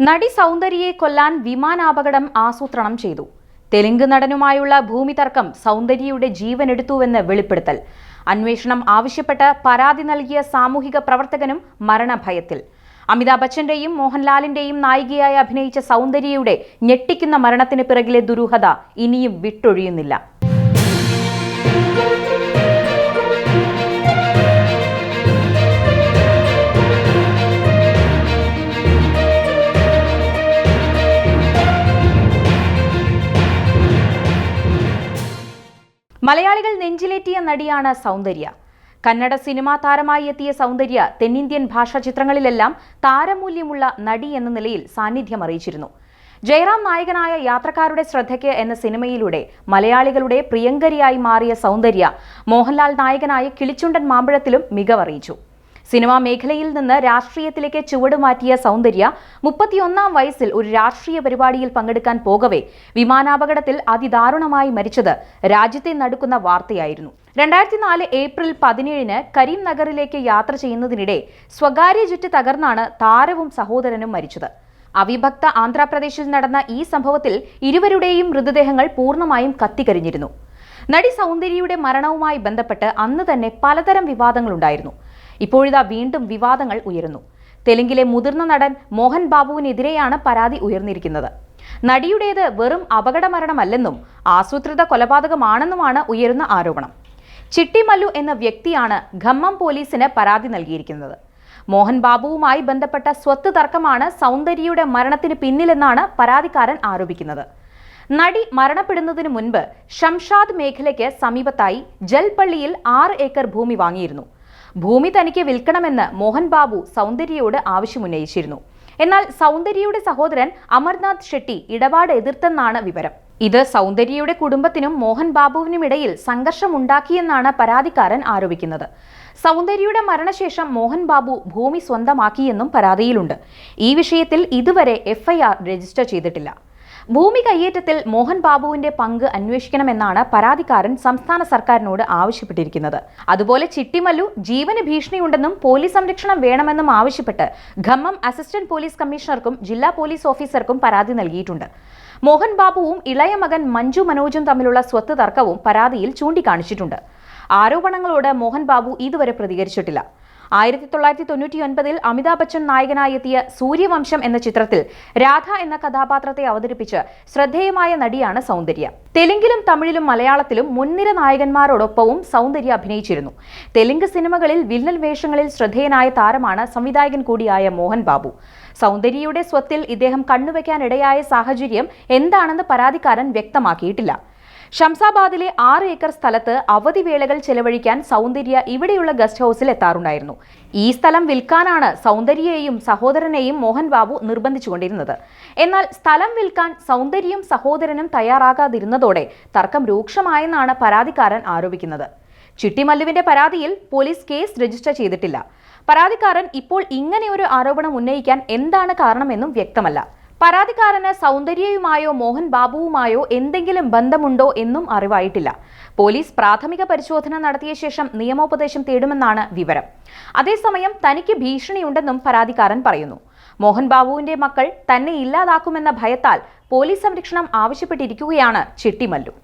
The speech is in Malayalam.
നടി സൗന്ദര്യയെ കൊല്ലാൻ വിമാനാപകടം ആസൂത്രണം ചെയ്തു. തെലുങ്ക് നടനുമായുള്ള ഭൂമി തർക്കം സൗന്ദര്യയുടെ ജീവനെടുത്തുവെന്ന് വെളിപ്പെടുത്തൽ. അന്വേഷണം ആവശ്യപ്പെട്ട് പരാതി നൽകിയ സാമൂഹിക പ്രവർത്തകനും മരണഭയത്തിൽ. അമിതാഭ് ബച്ചന്റെയും മോഹൻലാലിന്റെയും നായികയായി അഭിനയിച്ച സൗന്ദര്യയുടെ ഞെട്ടിക്കുന്ന മരണത്തിന് പിറകിലെ ദുരൂഹത ഇനിയും വിട്ടൊഴിയുന്നില്ല. മലയാളികൾ നെഞ്ചിലേറ്റിയ നടിയാണ് സൗന്ദര്യ. കന്നഡ സിനിമാ താരമായി എത്തിയ സൗന്ദര്യ തെന്നിന്ത്യൻ ഭാഷാ ചിത്രങ്ങളിലെല്ലാം താരമൂല്യമുള്ള നടി എന്ന നിലയിൽ സാന്നിധ്യം അറിയിച്ചിരുന്നു. ജയറാം നായകനായ യാത്രക്കാരുടെ ശ്രദ്ധയ്ക്ക് എന്ന സിനിമയിലൂടെ മലയാളികളുടെ പ്രിയങ്കരിയായി മാറിയ സൗന്ദര്യ മോഹൻലാൽ നായകനായ കിളിച്ചുണ്ടൻ മാമ്പഴത്തിലും മികവറിയിച്ചു. സിനിമാ മേഖലയിൽ നിന്ന് രാഷ്ട്രീയത്തിലേക്ക് ചുവടുമാറ്റിയ സൗന്ദര്യ മുപ്പത്തിയൊന്നാം വയസ്സിൽ ഒരു രാഷ്ട്രീയ പരിപാടിയിൽ പങ്കെടുക്കാൻ പോകവേ വിമാനാപകടത്തിൽ അതിദാരുണമായി മരിച്ചത് രാജ്യത്തെ നടുക്കുന്ന വാർത്തയായിരുന്നു. രണ്ടായിരത്തി നാല് ഏപ്രിൽ പതിനേഴിന് കരീം നഗറിലേക്ക് യാത്ര ചെയ്യുന്നതിനിടെ സ്വകാര്യ ജെറ്റ് തകർന്നാണ് താരവും സഹോദരനും മരിച്ചത്. അവിഭക്ത ആന്ധ്രാപ്രദേശിൽ നടന്ന ഈ സംഭവത്തിൽ ഇരുവരുടെയും മൃതദേഹങ്ങൾ പൂർണമായും കത്തിക്കരിഞ്ഞിരുന്നു. നടി സൗന്ദര്യയുടെ മരണവുമായി ബന്ധപ്പെട്ട് അന്ന് തന്നെ പലതരം വിവാദങ്ങളുണ്ടായിരുന്നു. ഇപ്പോഴിതാ വീണ്ടും വിവാദങ്ങൾ ഉയരുന്നു. തെലുങ്കിലെ മുതിർന്ന നടൻ മോഹൻ ബാബുവിനെതിരെയാണ് പരാതി ഉയർന്നിരിക്കുന്നത്. നടിയുടേത് വെറും അപകടമരണമല്ലെന്നും ആസൂത്രിത കൊലപാതകമാണെന്നുമാണ് ഉയരുന്ന ആരോപണം. ചിട്ടിമല്ലു എന്ന വ്യക്തിയാണ് ഖമ്മം പോലീസിന് പരാതി നൽകിയിരിക്കുന്നത്. മോഹൻ ബാബുവുമായി ബന്ധപ്പെട്ട സ്വത്ത് തർക്കമാണ് സൗന്ദര്യയുടെ മരണത്തിന് പിന്നിലെന്നാണ് പരാതിക്കാരൻ ആരോപിക്കുന്നത്. നടി മരണപ്പെടുന്നതിന് മുൻപ് ഷംഷാദ് മേഖലയ്ക്ക് സമീപത്തായി ജൽപള്ളിയിൽ ആറ് ഏക്കർ ഭൂമി വാങ്ങിയിരുന്നു. ഭൂമി തനിക്ക് വിൽക്കണമെന്ന് മോഹൻ ബാബു സൗന്ദര്യയോട് ആവശ്യമുന്നയിച്ചിരുന്നു. എന്നാൽ സൗന്ദര്യയുടെ സഹോദരൻ അമർനാഥ് ഷെട്ടി ഇടപാട് എതിർത്തെന്നാണ് വിവരം. ഇത് സൗന്ദര്യയുടെ കുടുംബത്തിനും മോഹൻ ബാബുവിനുമിടയിൽ സംഘർഷമുണ്ടാക്കിയെന്നാണ് പരാതിക്കാരൻ ആരോപിക്കുന്നത്. സൗന്ദര്യയുടെ മരണശേഷം മോഹൻ ബാബു ഭൂമി സ്വന്തമാക്കിയെന്നും പരാതിയിലുണ്ട്. ഈ വിഷയത്തിൽ ഇതുവരെ എഫ്ഐആർ രജിസ്റ്റർ ചെയ്തിട്ടില്ല. ഭൂമി കയ്യേറ്റത്തിൽ മോഹൻ ബാബുവിന്റെ പങ്ക് അന്വേഷിക്കണമെന്നാണ് പരാതിക്കാരൻ സംസ്ഥാന സർക്കാരിനോട് ആവശ്യപ്പെട്ടിരിക്കുന്നത്. അതുപോലെ ചിട്ടിമല്ലു ജീവന് ഭീഷണിയുണ്ടെന്നും പോലീസ് സംരക്ഷണം വേണമെന്നും ആവശ്യപ്പെട്ട് ഖമ്മം അസിസ്റ്റന്റ് പോലീസ് കമ്മീഷണർക്കും ജില്ലാ പോലീസ് ഓഫീസർക്കും പരാതി നൽകിയിട്ടുണ്ട്. മോഹൻ ബാബുവും ഇളയ മകൻ മഞ്ജു മനോജും തമ്മിലുള്ള സ്വത്ത് തർക്കവും പരാതിയിൽ ചൂണ്ടിക്കാണിച്ചിട്ടുണ്ട്. ആരോപണങ്ങളോട് മോഹൻ ബാബു ഇതുവരെ പ്രതികരിച്ചിട്ടില്ല. ആയിരത്തി തൊള്ളായിരത്തി തൊണ്ണൂറ്റി ഒൻപതിൽ അമിതാഭ് ബച്ചൻ നായകനായി എത്തിയ സൂര്യവംശം എന്ന ചിത്രത്തിൽ രാധ എന്ന കഥാപാത്രത്തെ അവതരിപ്പിച്ച് ശ്രദ്ധേയമായ നടിയാണ് സൗന്ദര്യ. തെലുങ്കിലും തമിഴിലും മലയാളത്തിലും മുൻനിര നായകന്മാരോടൊപ്പവും സൗന്ദര്യ അഭിനയിച്ചിരുന്നു. തെലുങ്ക് സിനിമകളിൽ വില്ലൻ വേഷങ്ങളിൽ ശ്രദ്ധേയനായ താരമാണ് സംവിധായകൻ കൂടിയായ മോഹൻ ബാബു. സൗന്ദര്യയുടെ സ്വത്തിൽ ഇദ്ദേഹം കണ്ണുവെക്കാനിടയായ സാഹചര്യം എന്താണെന്ന് പരാതിക്കാരൻ വ്യക്തമാക്കിയിട്ടില്ല. ഷംസാബാദിലെ ആറ് ഏക്കർ സ്ഥലത്ത് അവധി വേളകൾ ചെലവഴിക്കാൻ സൗന്ദര്യ ഇവിടെയുള്ള ഗസ്റ്റ് ഹൗസിൽ എത്താറുണ്ടായിരുന്നു. ഈ സ്ഥലം വിൽക്കാനാണ് സൗന്ദര്യയെയും സഹോദരനെയും മോഹൻ ബാബു നിർബന്ധിച്ചുകൊണ്ടിരുന്നത്. എന്നാൽ സ്ഥലം വിൽക്കാൻ സൗന്ദര്യയും സഹോദരനും തയ്യാറാകാതിരുന്നതോടെ തർക്കം രൂക്ഷമായെന്നാണ് പരാതിക്കാരൻ ആരോപിക്കുന്നത്. ചിട്ടിമല്ലുവിന്റെ പരാതിയിൽ പോലീസ് കേസ് രജിസ്റ്റർ ചെയ്തിട്ടില്ല. പരാതിക്കാരൻ ഇപ്പോൾ ഇങ്ങനെയൊരു ആരോപണം ഉന്നയിക്കാൻ എന്താണ് കാരണമെന്നും വ്യക്തമല്ല. പരാതിക്കാരന് സൗന്ദര്യയുമായോ മോഹൻ ബാബുവുമായോ എന്തെങ്കിലും ബന്ധമുണ്ടോ എന്നും അറിവായിട്ടില്ല. പോലീസ് പ്രാഥമിക പരിശോധന നടത്തിയ ശേഷം നിയമോപദേശം തേടുമെന്നാണ് വിവരം. അതേസമയം തനിക്ക് ഭീഷണിയുണ്ടെന്നും പരാതിക്കാരൻ പറയുന്നു. മോഹൻ ബാബുവിന്റെ മക്കൾ തന്നെ ഇല്ലാതാക്കുമെന്ന ഭയത്താൽ പോലീസ് സംരക്ഷണം ആവശ്യപ്പെട്ടിരിക്കുകയാണ് ചിട്ടിമല്ലു.